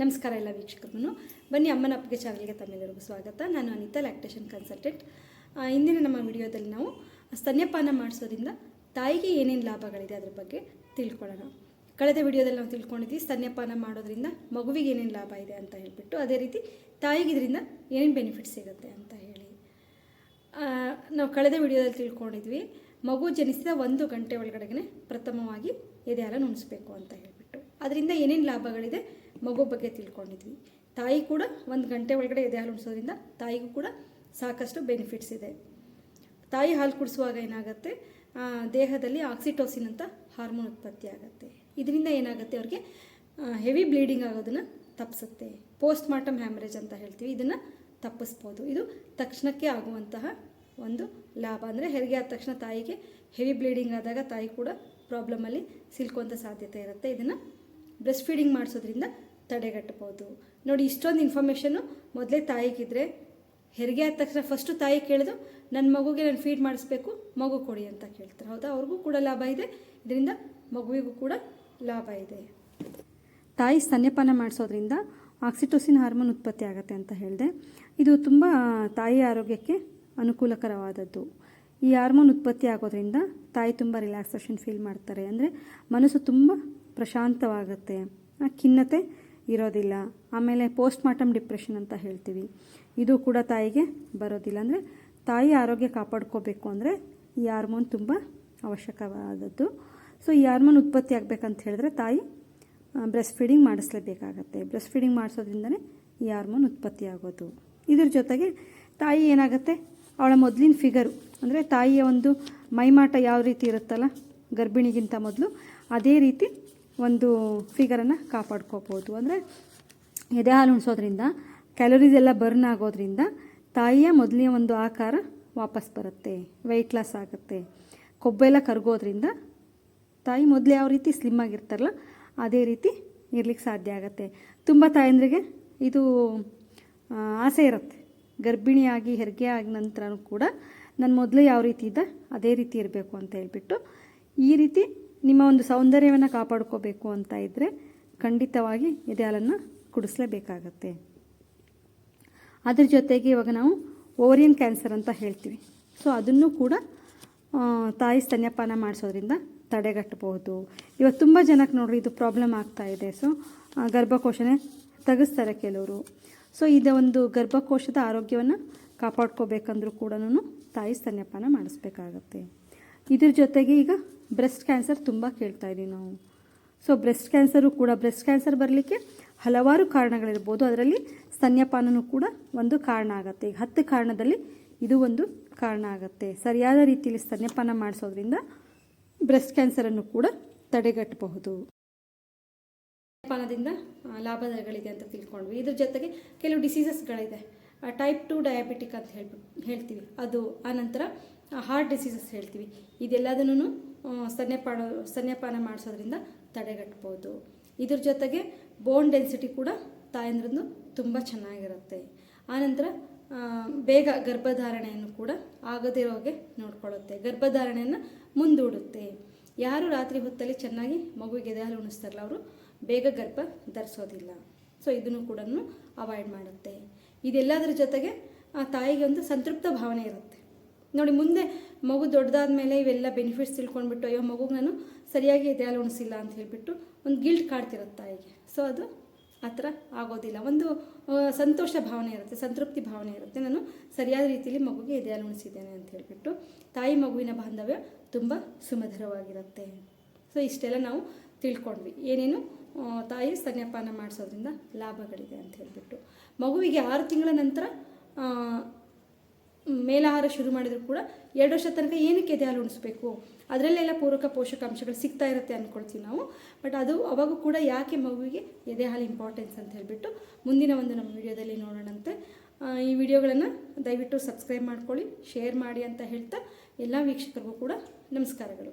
ನಮಸ್ಕಾರ ಎಲ್ಲ ವೀಕ್ಷಕರು ಬನ್ನಿ ಅಮ್ಮನ ಅಪ್ಪಿಗೆ ಚಾನಲ್ಗೆ ತಮ್ಮೆಲ್ಲರಿಗೂ ಸ್ವಾಗತ. ನಾನು ಅನಿತಾ, ಲ್ಯಾಕ್ಟೇಷನ್ ಕನ್ಸಲ್ಟೆಂಟ್. ಇಂದಿನ ನಮ್ಮ ವಿಡಿಯೋದಲ್ಲಿ ನಾವು ಸ್ತನ್ಯಪಾನ ಮಾಡಿಸೋದ್ರಿಂದ ತಾಯಿಗೆ ಏನೇನು ಲಾಭಗಳಿದೆ ಅದ್ರ ಬಗ್ಗೆ ತಿಳ್ಕೊಳ್ಳೋಣ. ಕಳೆದ ವಿಡಿಯೋದಲ್ಲಿ ನಾವು ತಿಳ್ಕೊಂಡಿದ್ವಿ, ಸ್ತನ್ಯಪಾನ ಮಾಡೋದ್ರಿಂದ ಮಗುವಿಗೆ ಏನೇನು ಲಾಭ ಇದೆ ಅಂತ ಹೇಳ್ಬಿಟ್ಟು, ಅದೇ ರೀತಿ ತಾಯಿಗೆ ಇದರಿಂದ ಏನೇನು ಬೆನಿಫಿಟ್ ಸಿಗುತ್ತೆ ಅಂತ ಹೇಳಿ. ನಾವು ಕಳೆದ ವಿಡಿಯೋದಲ್ಲಿ ತಿಳ್ಕೊಂಡಿದ್ವಿ, ಮಗು ಜನಿಸಿದ ಒಂದು ಗಂಟೆ ಒಳಗಡೆಗೆ ಪ್ರಥಮವಾಗಿ ಎದೆ ಹಾಲನ್ನು ಉಣಿಸ್ಬೇಕು ಅಂತ ಹೇಳಿಬಿಟ್ಟು. ಅದರಿಂದ ಏನೇನು ಲಾಭಗಳಿದೆ? ಮಗು ಬಗ್ಗೆ ತಿಳ್ಕೊಂಡಿದ್ವಿ. ತಾಯಿ ಕೂಡ ಒಂದು ಗಂಟೆ ಒಳಗಡೆ ಎದೆ ಹಾಲು ಉಣಿಸೋದ್ರಿಂದ ತಾಯಿಗೂ ಕೂಡ ಸಾಕಷ್ಟು ಬೆನಿಫಿಟ್ಸ್ ಇದೆ. ತಾಯಿ ಹಾಲು ಕುಡಿಸುವಾಗ ಏನಾಗುತ್ತೆ? ದೇಹದಲ್ಲಿ ಆಕ್ಸಿಟೋಸಿನ್ ಅಂತ ಹಾರ್ಮೋನ್ ಉತ್ಪತ್ತಿ ಆಗುತ್ತೆ. ಇದರಿಂದ ಏನಾಗುತ್ತೆ? ಅವ್ರಿಗೆ ಹೆವಿ ಬ್ಲೀಡಿಂಗ್ ಆಗೋದನ್ನು ತಪ್ಪಿಸುತ್ತೆ ಪೋಸ್ಟ್ ಮಾರ್ಟಮ್ ಹ್ಯಾಮರೇಜ್ ಅಂತ ಹೇಳ್ತೀವಿ. ಇದನ್ನು ತಪ್ಪಿಸ್ಬೋದು. ಇದು ತಕ್ಷಣಕ್ಕೆ ಆಗುವಂತಹ ಒಂದು ಲಾಭ. ಅಂದರೆ ಹೆರಿಗೆ ಆದ ತಕ್ಷಣ ತಾಯಿಗೆ ಹೆವಿ ಬ್ಲೀಡಿಂಗ್ ಆದಾಗ ತಾಯಿ ಕೂಡ ಪ್ರಾಬ್ಲಮಲ್ಲಿ ಸಿಲ್ಕುವಂಥ ಸಾಧ್ಯತೆ ಇರುತ್ತೆ. ಇದನ್ನು ಬ್ರೆಸ್ಟ್ ಫೀಡಿಂಗ್ ಮಾಡಿಸೋದ್ರಿಂದ ತಡೆಗಟ್ಟಬೋದು ನೋಡಿ, ಇಷ್ಟೊಂದು ಇನ್ಫಾರ್ಮೇಷನ್ನು ಮೊದಲೇ ತಾಯಿಗಿದ್ರೆ ಹೆರಿಗೆ ಆದ ತಕ್ಷಣ ಫಸ್ಟು ತಾಯಿ ಕೇಳಿದು ನನ್ನ ಮಗುಗೆ ನಾನು ಫೀಡ್ ಮಾಡಿಸ್ಬೇಕು, ಮಗು ಕೊಡಿ ಅಂತ ಕೇಳ್ತಾರೆ. ಹೌದಾ? ಅವ್ರಿಗೂ ಕೂಡ ಲಾಭ ಇದೆ. ಇದರಿಂದ ಮಗುವಿಗೂ ಕೂಡ ಲಾಭ ಇದೆ. ತಾಯಿ ಸ್ತನ್ಯಪಾನ ಮಾಡಿಸೋದ್ರಿಂದ ಆಕ್ಸಿಟೋಸಿನ್ ಹಾರ್ಮೋನ್ ಉತ್ಪತ್ತಿ ಆಗುತ್ತೆ ಅಂತ ಹೇಳಿದೆ. ಇದು ತುಂಬ ತಾಯಿ ಆರೋಗ್ಯಕ್ಕೆ ಅನುಕೂಲಕರವಾದದ್ದು. ಈ ಹಾರ್ಮೋನ್ ಉತ್ಪತ್ತಿ ಆಗೋದ್ರಿಂದ ತಾಯಿ ತುಂಬ ರಿಲ್ಯಾಕ್ಸೇಷನ್ ಫೀಲ್ ಮಾಡ್ತಾರೆ. ಅಂದರೆ ಮನಸ್ಸು ತುಂಬ ಪ್ರಶಾಂತವಾಗುತ್ತೆ. ಖಿನ್ನತೆ ಇರೋದಿಲ್ಲ. ಆಮೇಲೆ ಪೋಸ್ಟ್ ಮಾರ್ಟಮ್ ಡಿಪ್ರೆಷನ್ ಅಂತ ಹೇಳ್ತೀವಿ. ಇದು ಕೂಡ ತಾಯಿಗೆ ಬರೋದಿಲ್ಲ. ಅಂದರೆ ತಾಯಿ ಆರೋಗ್ಯ ಕಾಪಾಡ್ಕೋಬೇಕು ಅಂದರೆ ಈ ಹಾರ್ಮೋನ್ ತುಂಬ ಅವಶ್ಯಕವಾದದ್ದು. ಸೊ ಈ ಹಾರ್ಮೋನ್ ಉತ್ಪತ್ತಿ ಆಗಬೇಕಂತ ಹೇಳಿದ್ರೆ ತಾಯಿ ಬ್ರೆಸ್ಟ್ ಫೀಡಿಂಗ್ ಮಾಡಿಸ್ಲೇಬೇಕಾಗತ್ತೆ. ಬ್ರೆಸ್ಟ್ ಫೀಡಿಂಗ್ ಮಾಡಿಸೋದ್ರಿಂದನೇ ಈ ಹಾರ್ಮೋನ್ ಉತ್ಪತ್ತಿ ಆಗೋದು. ಇದ್ರ ಜೊತೆಗೆ ತಾಯಿ ಏನಾಗುತ್ತೆ? ಅವಳ ಮೊದಲಿನ ಫಿಗರು ಅಂದರೆ ತಾಯಿಯ ಒಂದು ಮೈಮಾಟ ಯಾವ ರೀತಿ ಇರುತ್ತಲ್ಲ, ಗರ್ಭಿಣಿಗಿಂತ ಮೊದಲು, ಅದೇ ರೀತಿ ಒಂದು ಫಿಗರನ್ನು ಕಾಪಾಡ್ಕೋಬೋದು ಅಂದರೆ ಎದೆ ಹಾಲು ಉಣಿಸೋದ್ರಿಂದ ಕ್ಯಾಲೋರೀಸ್ ಎಲ್ಲ ಬರ್ನ್ ಆಗೋದ್ರಿಂದ ತಾಯಿಯ ಮೊದಲಿನ ಒಂದು ಆಕಾರ ವಾಪಸ್ ಬರುತ್ತೆ ವೆಯ್ಟ್ ಲಾಸ್ ಆಗುತ್ತೆ. ಕೊಬ್ಬೆಲ್ಲ ಕರಗೋದ್ರಿಂದ ತಾಯಿ ಮೊದಲು ಯಾವ ರೀತಿ ಸ್ಲಿಮ್ ಆಗಿರ್ತಾರಲ್ಲ, ಅದೇ ರೀತಿ ಇರ್ಲಿಕ್ಕೆ ಸಾಧ್ಯ ಆಗುತ್ತೆ. ತುಂಬ ತಾಯಂದ್ರಿಗೆ ಇದು ಆಸೆ ಇರುತ್ತೆ. ಗರ್ಭಿಣಿಯಾಗಿ, ಹೆರಿಗೆ ಆದ ನಂತರನೂ ಕೂಡ ನಾನು ಮೊದಲು ಯಾವ ರೀತಿ ಇದ್ದ ಅದೇ ರೀತಿ ಇರಬೇಕು ಅಂತ ಹೇಳ್ಬಿಟ್ಟು ಈ ರೀತಿ ನಿಮ್ಮ ಒಂದು ಸೌಂದರ್ಯವನ್ನು ಕಾಪಾಡ್ಕೋಬೇಕು ಅಂತ ಇದ್ದರೆ ಖಂಡಿತವಾಗಿ ಎದೆ ಹಾಲನ್ನು ಕುಡಿಸ್ಲೇಬೇಕಾಗತ್ತೆ. ಅದ್ರ ಜೊತೆಗೆ ಇವಾಗ ನಾವು ಓರಿಯನ್ ಕ್ಯಾನ್ಸರ್ ಅಂತ ಹೇಳ್ತೀವಿ. ಸೊ ಅದನ್ನು ಕೂಡ ತಾಯಿ ಸ್ತನ್ಯಪಾನ ಮಾಡಿಸೋದ್ರಿಂದ ತಡೆಗಟ್ಟಬಹುದು. ಇವತ್ತು ತುಂಬ ಜನಕ್ಕೆ ನೋಡ್ರಿ ಇದು ಪ್ರಾಬ್ಲಮ್ ಆಗ್ತಾ ಇದೆ. ಸೊ ಗರ್ಭಕೋಶನೇ ತೆಗೆಸ್ತಾರೆ ಕೆಲವರು. ಸೊ ಇದು ಒಂದು ಗರ್ಭಕೋಶದ ಆರೋಗ್ಯವನ್ನು ಕಾಪಾಡ್ಕೋಬೇಕಂದ್ರೂ ಕೂಡ ತಾಯಿ ಸ್ತನ್ಯಪಾನ ಮಾಡಿಸ್ಬೇಕಾಗತ್ತೆ. ಇದ್ರ ಜೊತೆಗೆ ಈಗ ಬ್ರೆಸ್ಟ್ ಕ್ಯಾನ್ಸರ್ ತುಂಬ ಕೇಳ್ತಾ ಇದ್ದೀವಿ ನಾವು. ಸೊ ಬ್ರೆಸ್ಟ್ ಕ್ಯಾನ್ಸರು ಕೂಡ ಬ್ರೆಸ್ಟ್ ಕ್ಯಾನ್ಸರ್ ಬರಲಿಕ್ಕೆ ಹಲವಾರು ಕಾರಣಗಳಿರ್ಬೋದು. ಅದರಲ್ಲಿ ಸ್ತನ್ಯಪಾನನೂ ಕೂಡ ಒಂದು ಕಾರಣ ಆಗುತ್ತೆ. ಈಗ ಹತ್ತು ಕಾರಣದಲ್ಲಿ ಇದು ಒಂದು ಕಾರಣ ಆಗುತ್ತೆ. ಸರಿಯಾದ ರೀತಿಯಲ್ಲಿ ಸ್ತನ್ಯಪಾನ ಮಾಡಿಸೋದ್ರಿಂದ ಬ್ರೆಸ್ಟ್ ಕ್ಯಾನ್ಸರನ್ನು ಕೂಡ ತಡೆಗಟ್ಟಬಹುದು. ಆ, ಲಾಭಗಳಿದೆ ಅಂತ ತಿಳ್ಕೊಂಡ್ವಿ. ಇದ್ರ ಜೊತೆಗೆ ಕೆಲವು ಡಿಸೀಸಸ್ಗಳಿದೆ ಟೈಪ್ ಟು ಡಯಾಬಿಟಿಕ್ ಅಂತ ಹೇಳ್ಬಿಟ್ಟು ಹೇಳ್ತೀವಿ. ಅದು ಆನಂತರ ಹಾರ್ಟ್ ಡಿಸೀಸಸ್ ಹೇಳ್ತೀವಿ. ಇದೆಲ್ಲದನ್ನು ಸ್ತನ್ಯಪಾನ ಸ್ತನ್ಯಪಾನ ಮಾಡಿಸೋದ್ರಿಂದ ತಡೆಗಟ್ಬೋದು. ಇದ್ರ ಜೊತೆಗೆ ಬೋನ್ ಡೆನ್ಸಿಟಿ ಕೂಡ ತಾಯಂದ್ರದ್ದು ತುಂಬ ಚೆನ್ನಾಗಿರುತ್ತೆ. ಆನಂತರ ಬೇಗ ಗರ್ಭಧಾರಣೆಯನ್ನು ಕೂಡ ಆಗದಿರೋಗೆ ನೋಡ್ಕೊಳ್ಳುತ್ತೆ. ಗರ್ಭಧಾರಣೆಯನ್ನು ಮುಂದೂಡುತ್ತೆ. ಯಾರು ರಾತ್ರಿ ಹೊತ್ತಲ್ಲಿ ಚೆನ್ನಾಗಿ ಮಗುವಿಗೆ ಎದೆ ಹಾಲು ಉಣಿಸ್ತಾರಲ್ಲ ಅವರು, ಬೇಗ ಗರ್ಭ ಧರಿಸೋದಿಲ್ಲ. ಸೊ ಇದನ್ನು ಕೂಡ ಅವಾಯ್ಡ್ ಮಾಡುತ್ತೆ. ಇದೆಲ್ಲದರ ಜೊತೆಗೆ, ಆ, ತಾಯಿಗೆ ಒಂದು ಸಂತೃಪ್ತ ಭಾವನೆ ಇರುತ್ತೆ. ನೋಡಿ, ಮುಂದೆ ಮಗು ದೊಡ್ಡದಾದ ಮೇಲೆ ಇವೆಲ್ಲ ಬೆನಿಫಿಟ್ಸ್ ತಿಳ್ಕೊಂಡ್ಬಿಟ್ಟು, ಅಯ್ಯೋ, ಮಗುಗೆ ನಾನು ಸರಿಯಾಗಿ ಎದೆ ಹಾಲು ಉಣಿಸಿಲ್ಲ ಅಂತ ಹೇಳಿಬಿಟ್ಟು ಒಂದು ಗಿಲ್ಟ್ ಕಾಡ್ತಿರುತ್ತೆ ತಾಯಿಗೆ ಸೊ ಅದು ಆ ಥರ ಆಗೋದಿಲ್ಲ. ಒಂದು ಸಂತೋಷ ಭಾವನೆ ಇರುತ್ತೆ, ಸಂತೃಪ್ತಿ ಭಾವನೆ ಇರುತ್ತೆ. ನಾನು ಸರಿಯಾದ ರೀತಿಯಲ್ಲಿ ಮಗುಗೆ ಎದೆ ಹಾಲು ಉಣಿಸಿದ್ದೇನೆ ಅಂತ ಹೇಳಿಬಿಟ್ಟು, ತಾಯಿ ಮಗುವಿನ ಬಾಂಧವ್ಯ ತುಂಬ ಸುಮಧುರವಾಗಿರುತ್ತೆ. ಸೊ ಇಷ್ಟೆಲ್ಲ ನಾವು ತಿಳ್ಕೊಂಡ್ವಿ. ಏನೇನು ತಾಯಿ ಸ್ತನ್ಯಪಾನ ಮಾಡಿಸೋದ್ರಿಂದ ಲಾಭಗಳಿದೆ ಅಂತ ಹೇಳಿಬಿಟ್ಟು. ಮಗುವಿಗೆ ಆರು ತಿಂಗಳ ನಂತರ ಮೇಲಾಹಾರ ಶುರು ಮಾಡಿದ್ರು ಕೂಡ ಎರಡು ವರ್ಷ ತನಕ ಏನಕ್ಕೆ ಎದೆ ಹಾಲು ಉಣಿಸ್ಬೇಕು? ಅದರಲ್ಲೆಲ್ಲ ಪೂರಕ ಪೋಷಕಾಂಶಗಳು ಸಿಗ್ತಾ ಇರುತ್ತೆ ಅಂದ್ಕೊಳ್ತೀವಿ ನಾವು. ಬಟ್ ಅದು ಅವಾಗೂ ಕೂಡ ಯಾಕೆ ಮಗುವಿಗೆ ಎದೆ ಹಾಲು ಇಂಪಾರ್ಟೆನ್ಸ್ ಅಂತ ಹೇಳಿಬಿಟ್ಟು ಮುಂದಿನ ಒಂದು ನಮ್ಮ ವಿಡಿಯೋದಲ್ಲಿ ನೋಡೋಣಂತೆ. ಈ ವಿಡಿಯೋಗಳನ್ನು ದಯವಿಟ್ಟು ಸಬ್ಸ್ಕ್ರೈಬ್ ಮಾಡ್ಕೊಳ್ಳಿ ಶೇರ್ ಮಾಡಿ ಅಂತ ಹೇಳ್ತಾ ಎಲ್ಲ ವೀಕ್ಷಕರಿಗೂ ಕೂಡ ನಮಸ್ಕಾರಗಳು.